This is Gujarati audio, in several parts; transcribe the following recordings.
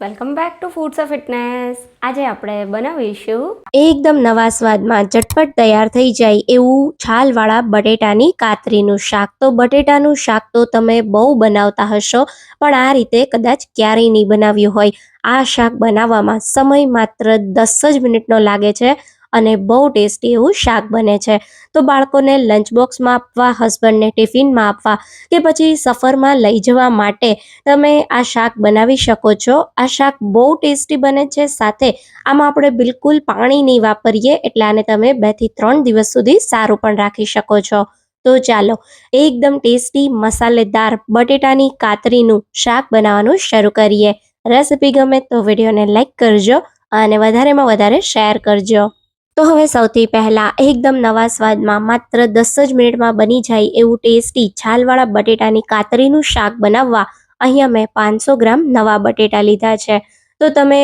Welcome back to foods of fitness આજે આપણે બનાવીશું એકદમ નવા સ્વાદમાં ચટપટ તૈયાર થઈ જાય એવું છાલવાળા બટેટાની કાતરીનું શાક. તો બટેટાનું શાક તો તમે બહુ બનાવતા હશો, પણ આ રીતે કદાચ ક્યારેય નહીં બનાવ્યું હોય. આ શાક બનાવવામાં સમય માત્ર દસ જ મિનિટનો લાગે છે. અને બહુ ટેસ્ટી એવું શાક બને છે. તો બાળકોને લંચ બોક્સમાં આપવા હસબન્ડને ટિફિનમાં આપવા કે પછી સફરમાં લઈ જવા માટે તમે આ શાક બનાવી શકો છો. આ શાક બહુ ટેસ્ટી બને છે. સાથે આમાં આપણે બિલકુલ પાણી નહીં વાપરીએ એટલે આને તમે બેથી ત્રણ દિવસ સુધી સારું પણ રાખી શકો છો. તો ચાલો, એકદમ ટેસ્ટી, મસાલેદાર, બટેટાની કાતરીનું શાક બનાવવાનું શરૂ કરીએ. રેસીપી ગમે તો વિડીયોને લાઈક કરજો અને વધારેમાં વધારે શેર કરજો. તો હવે સૌથી પહેલાં એકદમ નવા સ્વાદમાં માત્ર દસ જ મિનિટમાં બની જાય એવું ટેસ્ટી છાલવાળા બટેટાની કાતરીનું શાક બનાવવા અહીંયા મેં પાંચસો ગ્રામ નવા બટેટા લીધા છે. તો તમે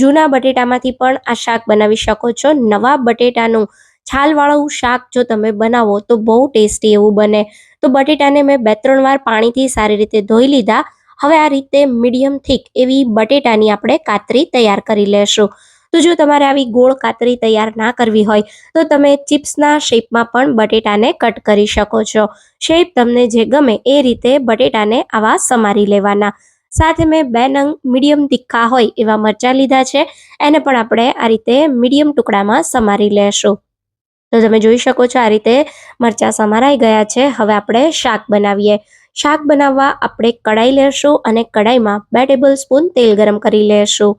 જૂના બટેટામાંથી પણ આ શાક બનાવી શકો છો. નવા બટેટાનું છાલવાળું શાક જો તમે બનાવો તો બહુ ટેસ્ટી એવું બને. તો બટેટાને મેં બે ત્રણ વાર પાણીથી સારી રીતે ધોઈ લીધા. હવે આ રીતે મીડિયમ થીક એવી બટેટાની આપણે કાતરી તૈયાર કરી લેશું. તો જો તમારે આવી ગોળ કાતરી તૈયાર ના કરવી હોય, તો તમે ચિપ્સના શેપમાં પણ બટેટાને કટ કરી શકો છો. શેપ તમને જે ગમે એ રીતે બટેટાને આવા સમારી લેવાના. સાથે મેં બે નંગ મીડિયમ તીખા હોય એવા મરચાં લીધા છે, એને પણ આપણે આ રીતે મીડિયમ ટુકડામાં સમારી લેશું. તો તમે જોઈ શકો છો આ રીતે મરચાં સમારાઈ ગયા છે. હવે આપણે શાક બનાવીએ. શાક બનાવવા આપણે કડાઈ લેશું અને કડાઈમાં બે ટેબલ સ્પૂન તેલ ગરમ કરી લેશું.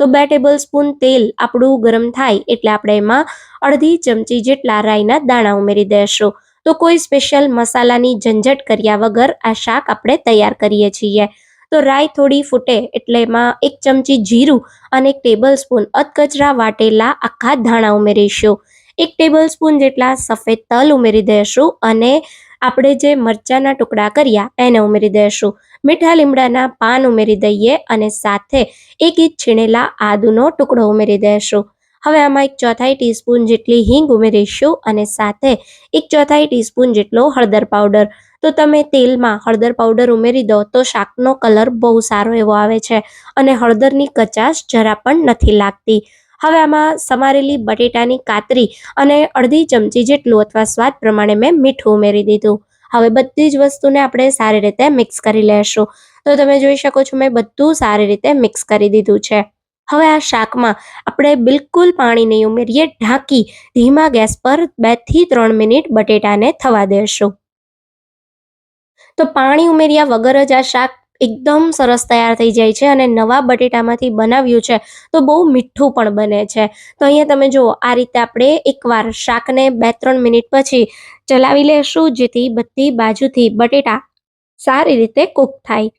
તો બે ટેબલ સ્પૂન તેલ આપણું ગરમ થાય એટલે આપણે એમાં અડધી ચમચી જેટલા રાઈના દાણા ઉમેરી દેશું. તો કોઈ સ્પેશિયલ મસાલાની ઝંઝટ કર્યા વગર આ શાક આપણે તૈયાર કરીએ છીએ. તો રાઈ થોડી ફૂટે એટલે એમાં એક ચમચી જીરું અને એક ટેબલ સ્પૂન અધકચરા વાટેલા આખા ધાણા ઉમેરીશું. એક ટેબલ સ્પૂન જેટલા સફેદ તલ ઉમેરી દેશું અને આપણે જે મરચાના ટુકડા કર્યા એને ઉમેરી દઈશું. મીઠા લીમડાના પાન ઉમેરી દઈએ અને સાથે એક ઇંચ છીણેલા આદુનો ટુકડો ઉમેરી દઈશું. હવે આમાં એક ચોથાઈ ટીસ્પૂન જેટલી હિંગ ઉમેરીશું અને સાથે એક ચોથાઈ ટીસ્પૂન જેટલો હળદર પાવડર. તો તમે તેલમાં હળદર પાવડર ઉમેરી દો તો શાકનો કલર બહુ સારો એવો આવે છે અને હળદરની કચાશ જરા પણ નથી લાગતી. હવે આમાં સમારેલી બટેટાની કાતરી અને અડધી ચમચી જેટલું અથવા સ્વાદ પ્રમાણે મેં મીઠું ઉમેરી દીધું. હવે બધી જ વસ્તુને આપણે સારી રીતે મિક્સ કરી લેશું. તો તમે જોઈ શકો છો મેં બધું સારી રીતે મિક્સ કરી દીધું છે. હવે આ શાકમાં આપણે બિલકુલ પાણી નહીં ઉમેરીએ, ઢાંકી ધીમા ગેસ પર બેથી ત્રણ મિનિટ બટેટાને થવા દેશું. તો પાણી ઉમેર્યા વગર જ આ શાક એકદમ સરસ તૈયાર થઈ જાય છે અને નવા બટેટામાંથી બનાવ્યું છે, તો બહુ મીઠું પણ બને છે. તો અહીંયા તમે જુઓ, આ રીતે આપણે એકવાર શાકને બે ત્રણ મિનિટ પછી ચલાવી લેશું, જેથી બધી બાજુથી બટેટા સારી રીતે કૂક થાય.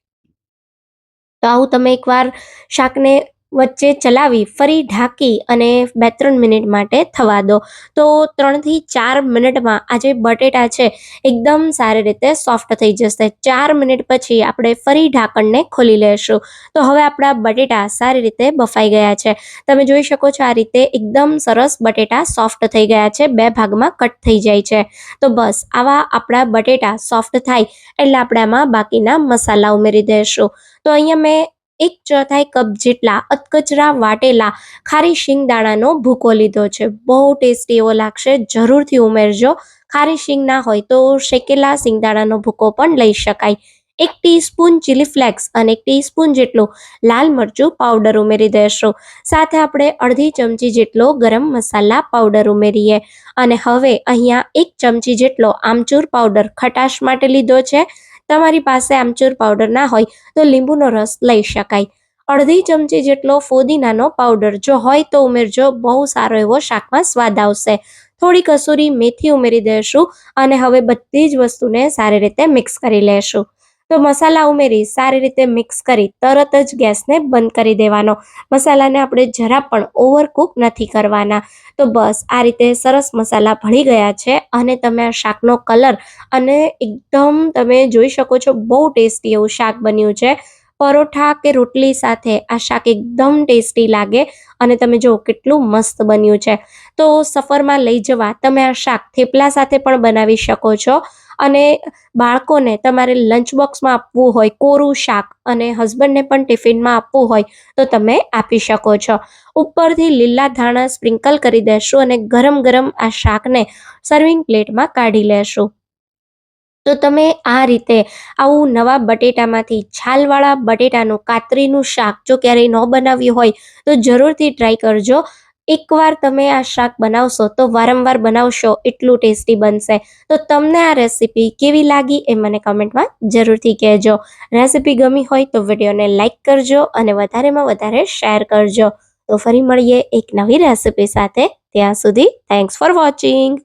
તો આવું તમે એકવાર શાકને વચ્ચે ચલાવી ફરી ઢાંકી અને બે ત્રણ મિનિટ માટે થવા દો. તો ત્રણથી ચાર મિનિટમાં આ જે બટેટા છે, એકદમ સારી રીતે સોફ્ટ થઈ જશે. ચાર મિનિટ પછી આપણે ફરી ઢાંકણને ખોલી લેશું. તો હવે આપણા બટેટા સારી રીતે બફાઈ ગયા છે. તમે જોઈ શકો છો આ રીતે એકદમ સરસ બટેટા સોફ્ટ થઈ ગયા છે. બે ભાગમાં કટ થઈ જાય છે. તો બસ, આવા આપણા બટેટા સોફ્ટ થાય એટલે આપણે આમાં બાકીના મસાલા ઉમેરી દઈશું તો અહીંયા મેં એક ચોથાઈ કપ જેટલા અતકચરા વાટેલા ખારી શિંગદાણાનો ભૂકો લીધો છે. બહુ ટેસ્ટી એવો લાગશે. જરૂરથી ઉમેરજો. ખારી શિંગ ના હોય તો શેકેલા શિંગદાણાનો ભૂકો પણ લઈ શકાય. એક ટીસ્પૂન ચીલી ફ્લેક્સ અને એક ટીસ્પૂન જેટલું લાલ મરચું પાવડર ઉમેરી દેશું. સાથે આપણે અડધી ચમચી જેટલો ગરમ મસાલા પાવડર ઉમેરીએ. અને હવે અહીંયા એક ચમચી જેટલો આમચૂર પાવડર ખટાશ માટે લીધો છે. તમારી પાસે આમચૂર પાવડર ના હોય તો લીંબુનો રસ લઈ શકાય. અડધી ચમચી જેટલો ફોદીનાનો પાવડર જો હોય તો ઉમેરજો, બહુ સારો એવો શાકમાં સ્વાદ આવશે. થોડી કસૂરી મેથી ઉમેરી દઈશું અને હવે બધી જ વસ્તુને સારી રીતે મિક્સ કરી લેશું. તો મસાલા ઉમેરી, સારી રીતે મિક્સ કરી, તરત જ ગેસને બંધ કરી દેવાનો. મસાલાને આપણે જરા પણ ઓવરકુક નથી કરવાના. તો બસ, આ રીતે સરસ મસાલા ભળી ગયા છે અને તમે આ શાકનો કલર અને એકદમ તમે જોઈ શકો છો, બહુ ટેસ્ટી એવું શાક બન્યું છે. પરોઠા કે રોટલી સાથે આ શાક એકદમ ટેસ્ટી લાગે અને તમે જુઓ કેટલું મસ્ત બન્યું છે. તો સફરમાં લઈ જવા તમે આ શાક થેપલા સાથે પણ બનાવી શકો છો. અને બાળકોને તમારે લંચ બોક્સમાં આપવું હોય, કોરું શાક અને હસબન્ડને પણ ટિફિનમાં આપવું હોય, તો તમે આપી શકો છો. ઉપરથી લીલા ધાણા સ્પ્રિંકલ કરી દેશું અને ગરમ ગરમ આ શાકને સર્વિંગ પ્લેટમાં કાઢી લેશું. તો તમે આ રીતે આવું નવા બટેટામાંથી છાલવાળા બટેટાનું, કાતરીનું શાક જો ક્યારેય ન બનાવ્યું હોય, તો જરૂરથી ટ્રાય કરજો. એકવાર તમે આ શાક બનાવશો તો વારંવાર બનાવશો, એટલું ટેસ્ટી બનશે. તો તમને આ રેસીપી કેવી લાગી એ મને કમેન્ટમાં જરૂરથી કહેજો. રેસીપી ગમી હોય તો વિડીયોને લાઇક કરજો અને વધારેમાં વધારે શેર કરજો. તો ફરી મળીએ એક નવી રેસીપી સાથે. ત્યાં સુધી થેન્ક્સ ફોર વોચિંગ